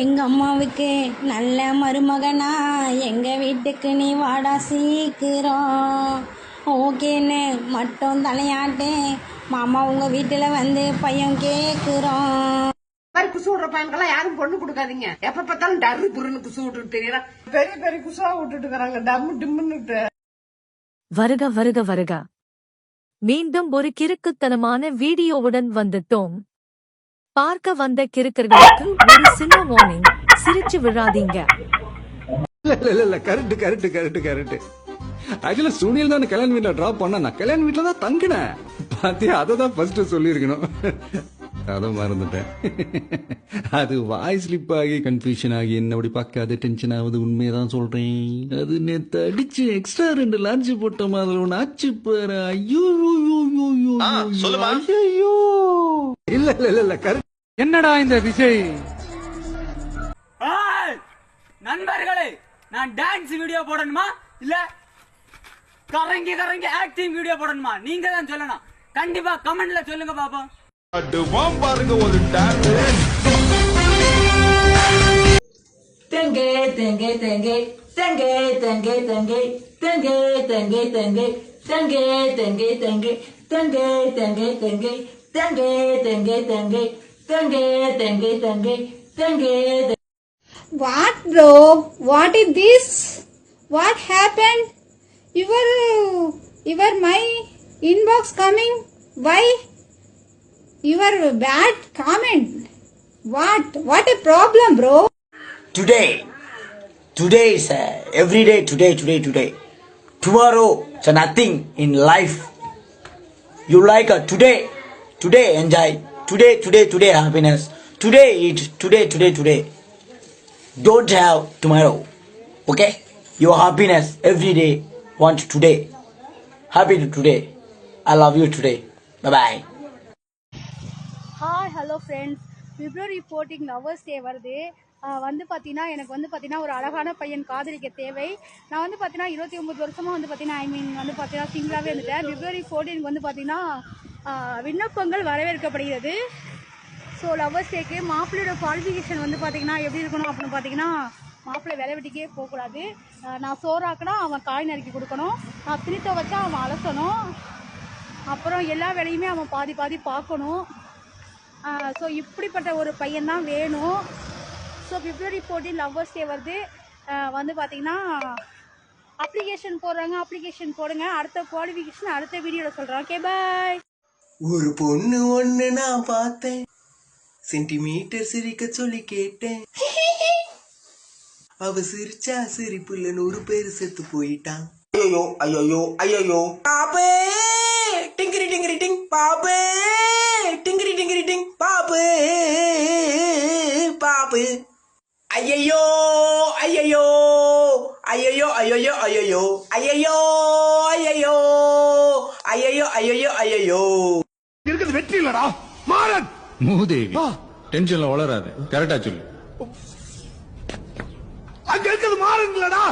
எங்க அம்மாவுக்கு நல்ல மருமகனா எங்க வீட்டுக்கு நீ வாடா சீக்கிரம். ஓகேன்னு மட்டும் தலையாட்டேன் மாமா உங்க வீட்டுல வந்து பையன் மாதிரி குசு விடுற பையன்கெல்லாம் யாரும் பொண்ணு கொடுக்காதீங்க. எப்ப பார்த்தாலும் டர்ரு புருன்னு குசு விட்டுட்டு தெரியறான் பெரிய பெரிய குசா விட்டுட்டு இருக்காங்க டம்மு டிம்முன்னுட்டு வருக வருக வருக. மீண்டும் ஒரு கிறுக்குத்தனமான வீடியோவுடன் வந்துட்டோம். பார்க்க வந்த கிறுக்கர்களுக்கு ஒரு சின்ன வார்னிங் சிரிச்சு விழாதீங்க. இல்ல இல்ல இல்ல, இல்ல கரெக்ட் கரெக்ட் கரெக்ட் கரெக்ட் ஆக்சுவலா சுனில் தான் கல்யாண வீட்ல டிராப் பண்ண நான் கல்யாண வீட்ல தான் தங்கினேன். பாத்தியா அதை தான் ஃபர்ஸ்ட் சொல்லியிருக்கணும். அதை மறந்துட்டேன். அது வாய் ஸ்லிப் ஆகி கன்ஃபியூஷன் ஆகி என்ன அப்படி பார்க்காத டென்ஷன் ஆகுது உண்மையதான் சொல்றேன். அது நேத்து அடிச்சு எக்ஸ்ட்ரா ரெண்டு லான்ச் போட்ட மாதிரி ஒன்று ஆச்சு பாரு. ஐயோ ஐயோ, ஐயோ, ஐயோ, ஐயோ, ஐயோ இல்ல இல்ல இல்ல இல்ல கரெக்ட் என்னடா இந்த விஜய் நண்பர்களே நான் டான்ஸ் வீடியோ போடணுமா இல்ல கரங்கி கரங்கி ஆக்டிங் வீடியோ போடணுமா நீங்க தான் சொல்லணும் கண்டிப்பா கமெண்ட்ல சொல்லுங்க பாப்போம் தெங்கே தெங்கே தெங்கே தெங்கே தெங்கே தெங்கே தெங்கே தெங்கே தெங்கே தெங்கே தெங்கே தெங்கே தெங்கே தெங்கே தெங்கே தெங்கே தெங்கே தெங்கே What bro? What is this? What happened? Your, your my inbox coming? Why? Your bad comment. What? What a problem bro? Today. Today is uh, every day, today, today, today. Tomorrow is nothing in life. You like uh, today. Today enjoy. Today today today happiness. Today eat today today today. Don't have tomorrow okay? Your happiness every day want today. Happy today. I love you today. Bye bye hi hello friends February fourteen lovers day வருது வந்து பார்த்தீங்கன்னா எனக்கு வந்து பார்த்தீங்கன்னா ஒரு அழகான பையன் காதலிக்க தேவை. நான் வந்து பார்த்தீங்கன்னா இருபத்தி ஒம்பது வருஷமாக வந்து பார்த்தீங்கன்னா ஐ மீன் வந்து பார்த்தீங்கன்னா சிங்கிளாகவே இருந்துட்டேன். பிப்ரவரி ஃபோர்டீனுக்கு வந்து பார்த்தீங்கன்னா விண்ணப்பங்கள் வரவேற்கப்படுகிறது. ஸோ லவ்வர்ஸ் டேக்கு மாப்பிள்ளையோட குவாலிஃபிகேஷன் வந்து பார்த்தீங்கன்னா எப்படி இருக்கணும் அப்படின்னு பார்த்தீங்கன்னா மாப்பிள்ளை வேலை வெட்டிக்கே போகக்கூடாது. நான் சோறாக்குனா அவன் காய் நறுக்கி கொடுக்கணும். நான் திருத்த வச்சா அவன் அலசணும். அப்புறம் எல்லா வேலையுமே அவன் பாதி பாதி பார்க்கணும். ஸோ இப்படிப்பட்ட ஒரு பையன் தான் வேணும். So February fourteen lovers day வருது. வந்து பார்த்தீங்கன்னா அப்ளிகேஷன் போடுறாங்க அப்ளிகேஷன் போடுங்க. அடுத்த குவாலிஃபிகேஷன் அடுத்த வீடியோவில் சொல்கிறேன் ஓகே பாய் ஒரு பொண்ணு ஒண்ணு நான் பார்த்தேன். சென்டிமீட்டர் சிரிக்க சொல்லி கேட்டேன். அவ சிரிச்சா சிரிப்புல நூறு பேர் செத்து போயிட்டான். ஐயோ ஐயோ ஐயோ பாப்பே! டிங்கிரி டிங்கிரி டிங் பாப்பே! டிங்கிரி டிங்கிரி டிங் பாப்பு! பாப்பு! ஐயையோ ஐயையோ ஐயையோ ஐயையோ ஐயையோ ஐயையோ ஐயையோ ஐயையோ ஐயையோ ஐயையோ. இருக்கிறது வெற்றி இல்லடா. மாறன். மூதேவி டென்ஷன்ல வளராது. கரெக்டா சொல்லு. அங்க இருக்கிறது மாறன் இல்லடா.